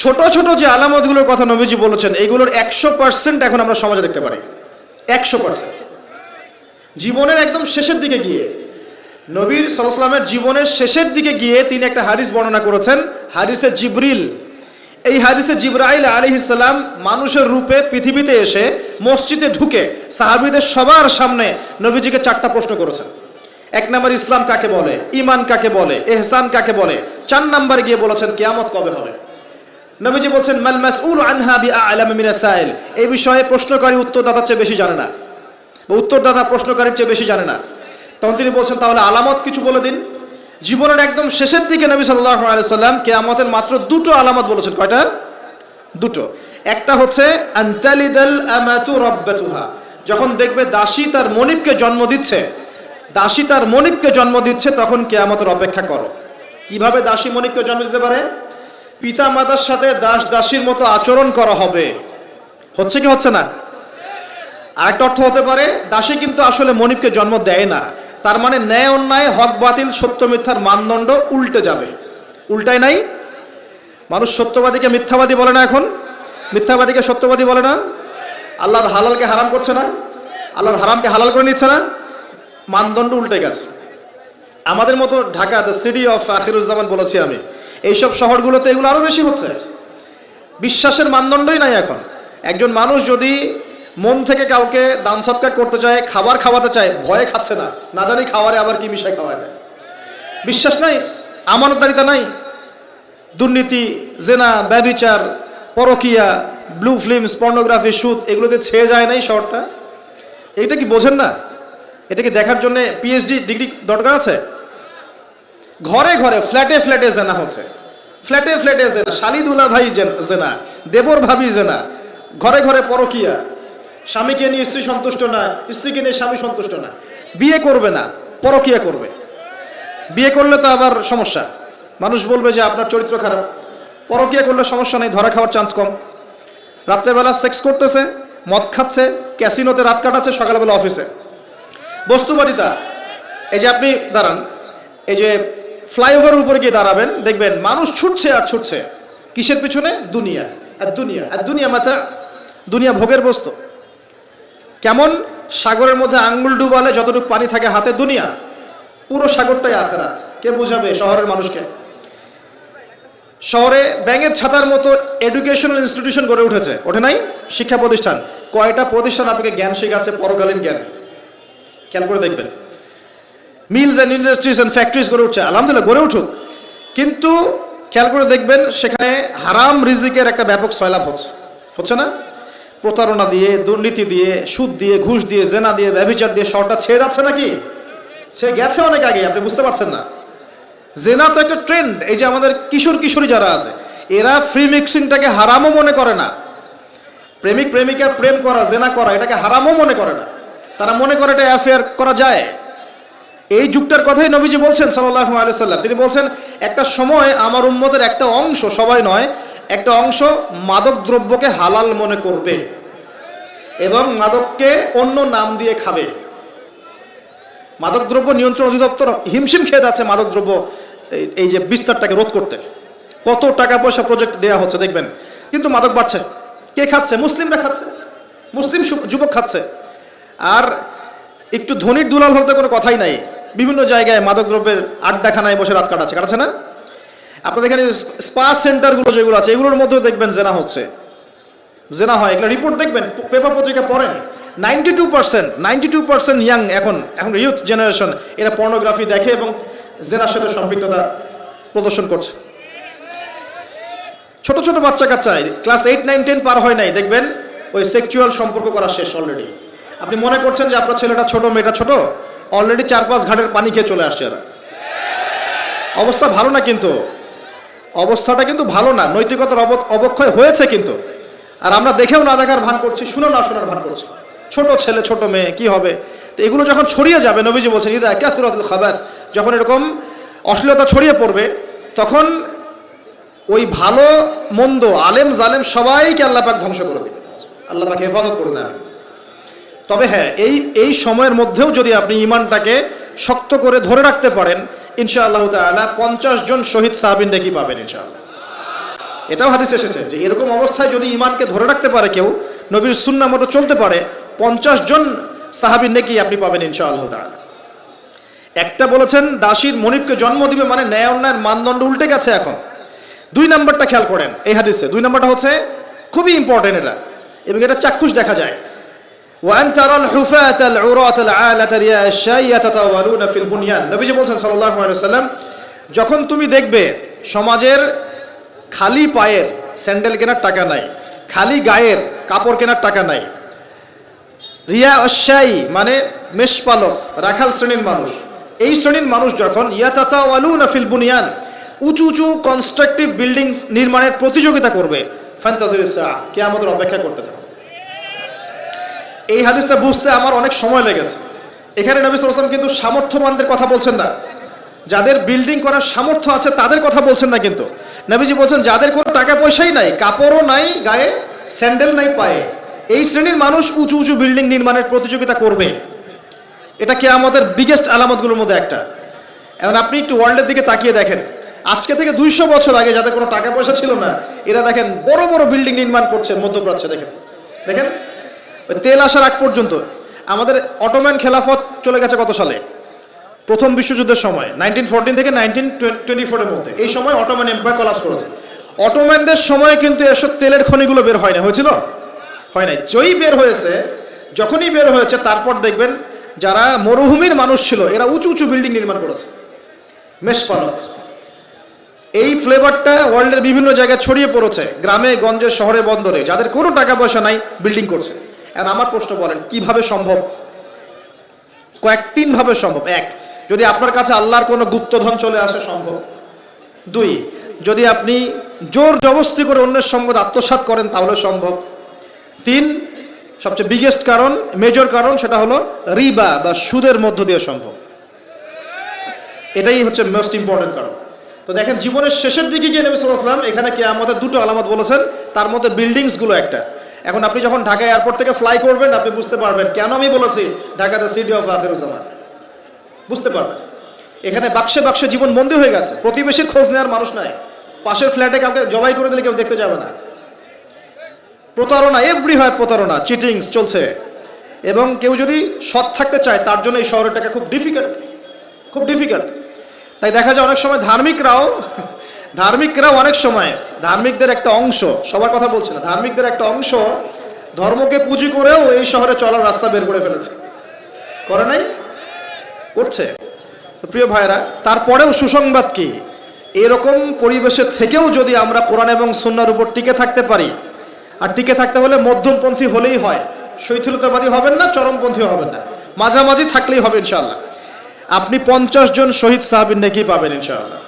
ছোট ছোট যে আলামতগুলোর কথা নবীজি বলেছেন এইগুলোর একশো পার্সেন্ট এখন আমরা সমাজে দেখতে পারি। একশো পার্সেন্ট জীবনের একদম শেষের দিকে গিয়ে, নবীর সাল্লামের জীবনের শেষের দিকে গিয়ে তিনি একটা হাদিস বর্ণনা করেছেন, হাদিসে জিবরিল। এই হাদিসে জিব্রাইল আলী ইসলাম মানুষের রূপে পৃথিবীতে এসে মসজিদে ঢুকে সাহাবিদের সবার সামনে নবীজিকে চারটা প্রশ্ন করেছেন। এক নম্বর, ইসলাম কাকে বলে? ইমান কাকে বলে? এহসান কাকে বলে? চার নাম্বার গিয়ে বলেছেন, কেয়ামত কবে হবে? নবীজি বলছেন, মাল মাসউল আনহা বি আ'লাম মিনা সাইল। এই বিষয়ে প্রশ্নকারী উত্তরদাতার চেয়ে বেশি জানে না। বা উত্তরদাতা প্রশ্নকারীর চেয়ে বেশি জানে না। তখন তিনি বলছেন, তাহলে আলামত কিছু বলে দিন। জীবনের একদম শেষের দিকে নবী সাল্লাল্লাহু আলাইহি সাল্লাম কেয়ামতের মাত্র দুটো আলামত বলেছেন। কয়টা? দুটো। একটা হচ্ছে, আনতালিদাল আমাতু রাব্বাতুহা। যখন দেখবে দাসী তার মনিবকে জন্ম দিচ্ছে, দাসী তার মনিবকে জন্ম দিচ্ছে, তখন কেয়ামতের অপেক্ষা করো। কীভাবে দাসী মনিবকে জন্ম দিতে পারে? পিতা মাতার সাথে দাস দাসীর মতো আচরণ করা হবে। হচ্ছে কি হচ্ছে না? আরেকটা অর্থ হতে পারে, দাসী কিন্তু আসলে মনিবকে জন্ম দেয় না। তার মানে ন্যায় অন্যায়, হক বাতিল, সত্য মিথ্যার মানদণ্ড উল্টে যাবে। উল্টায় নাই। মানুষ সত্যবাদীকে মিথ্যাবাদী বলে না এখন। মিথ্যাবাদীকে সত্যবাদী বলে না। আল্লাহর হালালকে হারাম করছে না। আল্লাহর হারামকে হালাল করে নিচ্ছে না। মানদণ্ড উল্টে গেছে। আমাদের মতো Dhaka the city of Akhiruzzaman বলেছি আমি। এইসব শহরগুলোতে এগুলো আরও বেশি হচ্ছে। বিশ্বাসের মানদণ্ডই নাই এখন। একজন মানুষ যদি মন থেকে কাউকে দান সৎকার করতে চায়, খাবার খাওয়াতে চায়, ভয়ে খাচ্ছে না না জানি খাওয়ারে আবার কি মিশায় খাওয়ায় দেয়। বিশ্বাস নাই, আমানতদারিতা নাই। দুর্নীতি, জেনা, ব্যবিচার, পরকিয়া ব্লু ফিল্মস পর্নোগ্রাফি সুদ, এগুলোতে ছেয়ে যায় নাই শহরটা। এটা কি বোঝেন না? এটা কি দেখার জন্য পিএইচডি ডিগ্রি দরকার আছে? ঘরে ঘরে, ফ্ল্যাটে ফ্ল্যাটে জেনা হচ্ছে। ফ্ল্যাটে ফ্ল্যাটে জেনা শালিদুলা ভাই জেনা দেবর ভাবি জেনা, ঘরে ঘরে পরকিয়া। স্বামীকে নিয়ে স্ত্রী সন্তুষ্ট না, স্ত্রীকে নিয়ে স্বামী সন্তুষ্ট না। বিয়ে করবে না, পরকিয়া করবে। বিয়ে করলে তো আবার সমস্যা। মানুষ বলবে যে আপনার চরিত্র খারাপ। পরকিয়া করলে সমস্যা নেই, ধরা খাওয়ার চান্স কম। রাত্রেবেলা সেক্স করতেছে, মদ খাচ্ছে ক্যাসিনোতে রাত কাটাচ্ছে, সকালবেলা অফিসে বস্তুবাদিতা, এই যে আপনি দাঁড়ান, এই যে ফ্লাইওভার উপরে গিয়ে দাঁড়াবেন, দেখবেন মানুষ ছুটছে আর ছুটছে। কিসের পিছনে? দুনিয়া। আর দুনিয়া। আর দুনিয়া মাথা, দুনিয়া ভোগের বস্তু। কেমন? সাগরের মধ্যে আঙ্গুল ডুবালে যতটুকু পানি থাকে হাতে দুনিয়া, পুরো সাগরটাই আখেরাত। কে বোঝাবে শহরের মানুষকে? শহরে ব্যাঙের ছাতার মতো এডুকেশনাল ইনস্টিটিউশন গড়ে উঠেছে। ওঠে নাই? শিক্ষা প্রতিষ্ঠান। কয়টা প্রতিষ্ঠান আপনাকে জ্ঞান শেখাচ্ছে? পরকালীন জ্ঞান। খেয়াল করে দেখবেন। Mills and industries and factories গড়ে উঠছে। আলহামদুলিল্লাহ, গড়ে উঠুক। কিন্তু খেয়াল করে দেখবেন, সেখানে হারাম রিজিকের একটা ব্যাপক সয়লাভ হচ্ছে। হচ্ছে না? প্রতারণা দিয়ে, দুর্নীতি দিয়ে, সুদ দিয়ে, ঘুষ দিয়ে, জেনা দিয়ে ব্যবচার দিয়ে শহরটা ছেয়ে যাচ্ছে নাকি? সে গেছে অনেক আগে আপনি বুঝতে পারছেন না। জেনা তো একটা ট্রেন্ড এই যে আমাদের কিশোর কিশোরী যারা আছে, এরা ফ্রি মিক্সিংটাকে হারামও মনে করে না। প্রেমিক প্রেমিকা প্রেম করা, জেনা করা, এটাকে হারামও মনে করে না। তারা মনে করে এটা অ্যাফেয়ার করা যায়। এই যুগটার কথাই নবীজি বলছেন সাল্লাল্লাহু আলাইহি সাল্লাম তিনি বলছেন, একটা সময় আমার উম্মতের একটা অংশ, সবাই নয়, একটা অংশ মাদক দ্রব্যকে হালাল মনে করবে এবং মাদককে অন্য নাম দিয়ে খাবে। মাদকদ্রব্য নিয়ন্ত্রণ অধিদপ্তর হিমশিম খেয়ে যাচ্ছে মাদকদ্রব্য এই- যে বিস্তারটাকে রোধ করতে। কত টাকা পয়সা প্রজেক্ট দেওয়া হচ্ছে, দেখবেন। কিন্তু মাদক বাড়ছে। কে খাচ্ছে? মুসলিমরা খাচ্ছে। মুসলিম যুবক খাচ্ছে। আর একটু ধনির দুলাল হতে কোনো কথাই নাই। বিভিন্ন জায়গায় মাদকদ্রব্যের আড্ডাখানায় বসে রাত কাটাচ্ছে কাটাচ্ছে না? আপনাদের এখানে স্পা সেন্টারগুলো যেগুলো আছে, এগুলোর মধ্যেও দেখবেন জেনা হচ্ছে। জেনা হয়, এগুলো রিপোর্ট দেখবেন পেপার পত্রিকা পড়েন। Ninety two percent ninety two percent young এখন এখন ইউথ জেনারেশন এরা পর্নোগ্রাফি দেখে এবং জেনার সাথে সম্পৃক্ততা প্রদর্শন করছে। ছোট ছোট বাচ্চা কাচ্চায় ক্লাস এইট নাইন টেন পার হয় নাই, দেখবেন ওই সেক্সুয়াল সম্পর্ক করা শেষ অলরেডি আপনি মনে করছেন যে আপনার ছেলেটা ছোট, মেয়েটা ছোট? অলরেডি চার পাঁচ ঘাটের পানি খেয়ে চলে আসছে এরা। অবস্থা ভালো না কিন্তু? অবস্থাটা কিন্তু ভালো না, নৈতিকতার অব- অবক্ষয় হয়েছে কিন্তু। আর আমরা দেখেও না দেখার ভান করছি শুনে না শোনার ভান করছি। ছোট ছেলে, ছোট মেয়ে, কি হবে? তো এগুলো যখন ছড়িয়ে যাবে, নবীজি বলছেন, ইদা ক্যাসুরাতুল খাবাস যখন এরকম অশ্লীলতা ছড়িয়ে পড়বে, তখন ওই ভালো, মন্দ, আলেম জালেম সবাইকে আল্লাপাক ধ্বংস করে দেবে। আল্লাহ পাক হেফাজত করে দেবে তবে হ্যাঁ এই এই সময়ের মধ্যেও যদি আপনি ইমানটাকে শক্ত করে ধরে রাখতে পারেন, ইনশাআল্লাহ তাআলা পঞ্চাশ জন শহীদ সাহাবিন নাকি পাবেন ইনশাআল্লাহ। এটাও হাদিস এসেছে যে এরকম অবস্থায় যদি ইমানকে ধরে রাখতে পারে কেউ, নবীর সুন্না মতো চলতে পারে, পঞ্চাশ জন সাহাবিন নেকি আপনি পাবেন ইনশাআল্লাহ তাআলা। একটা বলেছেন, দাসীর মনিবকে জন্ম দিবে মানে ন্যায় অন্যায়ের মানদণ্ড উল্টে গেছে এখন। দুই নাম্বারটা খেয়াল করেন, এই হাদিসে। দুই নাম্বারটা হচ্ছে, খুবই ইম্পর্টেন্ট এটা। এবং এটা চাক্ষুষ দেখা যায়। وأن ترى الحفاة العراة العالة رياء الشاي يتطاولون في البنيان নবীজি বলছেন সাল্লাল্লাহু আলাইহি ওয়াসাল্লাম যখন তুমি দেখবে সমাজের খালি পায়ের স্যান্ডেল কেনার টাকা নাই খালি গায়ের কাপড় কেনার টাকা নাই রিয়া অশ্বাই মানে মেষপালক রাখাল শ্রেণীর মানুষ এই শ্রেণীর মানুষ যখন ইয়াতাতা ওয়ালুনা ফিল বুনিয়ান উঁচু উঁচু কনস্ট্রাকটিভ বিল্ডিং নির্মাণের প্রতিযোগিতা করবে ফ্যান্টাজির কে আমাদের অপেক্ষা করতে থাকো এই হাদিসটা বুঝতে আমার অনেক সময় লেগেছে। এখানে নবী সাল্লাম কিন্তু সামর্থ্যবানদের কথা বলছেন না। যাদের বিল্ডিং করার সামর্থ্য আছে, তাদের কথা বলছেন না কিন্তু। নবীজি বলছেন, যাদের কোনো টাকা পয়সাই নাই, কাপড়ও নাই, গায়ে স্যান্ডেল নাই, পায়ে, এই শ্রেণির মানুষ উঁচু উঁচু বিল্ডিং নির্মাণের প্রতিযোগিতা করবে। এটা কি আমাদের বিগেস্ট আলামতগুলোর মধ্যে একটা। এখন আপনি একটু ওয়ার্ল্ডের দিকে তাকিয়ে দেখেন। আজকে থেকে দুইশো বছর আগে যাদের কোনো টাকা পয়সা ছিল না, এরা দেখেন বড় বড় বিল্ডিং নির্মাণ করছে মধ্যপ্রাচ্যে, দেখেন। দেখেন? তেল আসার আগ পর্যন্ত আমাদের অটোম্যান খেলাফত চলে গেছে কত সালে? প্রথম বিশ্বযুদ্ধের সময় নাইনটিন ফোরটিন থেকে নাইনটিন টোয়েন্টি ফোরের মধ্যে। এই সময় অটোম্যান এম্পায়ার কলাপস করেছে। অটোম্যানদের সময় কিন্তু এসব তেলের খনিগুলো বের হয় না। হয়েছিল? হয় নাই। জয়ী বের হয়েছে, যখনই বের হয়েছে, তারপর দেখবেন যারা মরুভূমির মানুষ ছিল, এরা উঁচু উঁচু বিল্ডিং নির্মাণ করেছে। মেষপালক। এই ফ্লেভারটা ওয়ার্ল্ডের বিভিন্ন জায়গায় ছড়িয়ে পড়েছে। গ্রামে, গঞ্জে, শহরে, বন্দরে। যাদের কোনো টাকা পয়সা নাই বিল্ডিং করছে। এখন আমার প্রশ্ন বলেন, কীভাবে সম্ভব? কয়েক তিন ভাবে সম্ভব। এক, যদি আপনার কাছে আল্লাহর কোনো গুপ্তধন চলে আসে, সম্ভব। দুই, যদি আপনি জোর জবস্তি করে অন্যের সম্পদ আত্মসাৎ করেন, তাহলে সম্ভব। তিন, সবচেয়ে বিগেস্ট কারণ মেজর কারণ, সেটা হলো রিবা বা সুদের মধ্য দিয়ে সম্ভব। এটাই হচ্ছে মোস্ট ইম্পর্টেন্ট কারণ। তো দেখেন, জীবনের শেষের দিকে গিয়ে নবী সাল্লাম এখানে কে আমাদের দুটো আলামত বলেছেন। তার মধ্যে বিল্ডিংসগুলো একটা। এখন আপনি যখন ঢাকা এয়ারপোর্ট থেকে ফ্লাই করবেন, আপনি বুঝতে পারবেন কেন আমি বলেছি ঢাকাতে সিটি অফ আফেরুজ্জামান বুঝতে পারবেন। এখানে বাক্সে বাক্সে জীবন বন্দী হয়ে গেছে। প্রতিবেশীর খোঁজ নেওয়ার মানুষ নাই। পাশের ফ্ল্যাটে কাউকে জবাই করে দিলে কেউ দেখতে যাবে না। প্রতারণা এভরি হয় প্রতারণা চিটিংস চলছে। এবং কেউ যদি সৎ থাকতে চায়, তার জন্য এই শহরটাকে খুব ডিফিকাল্ট খুব ডিফিকাল্ট তাই দেখা যায় অনেক সময় ধার্মিকরাও ধার্মিকরাও অনেক সময় ধার্মিকদের একটা অংশ, সবার কথা বলছে না, ধার্মিকদের একটা অংশ ধর্মকে পুঁজি করেও এই শহরে চলার রাস্তা বের করে ফেলেছে। করে নাই? করছে। প্রিয় ভাইরা তারপরেও সুসংবাদ কি? এরকম পরিবেশে থেকেও যদি আমরা কোরআন এবং সুন্নার উপর টিকে থাকতে পারি, আর টিকে থাকতে হলে মধ্যমপন্থী হলেই হয়, শৈথিলতাবাদী হবেন না চরমপন্থী হবেন না, মাঝামাঝি থাকলেই হবে ইনশাল্লাহ আপনি পঞ্চাশ জন শহীদ সাহাবিন নাকি পাবেন ইনশাআল্লাহ।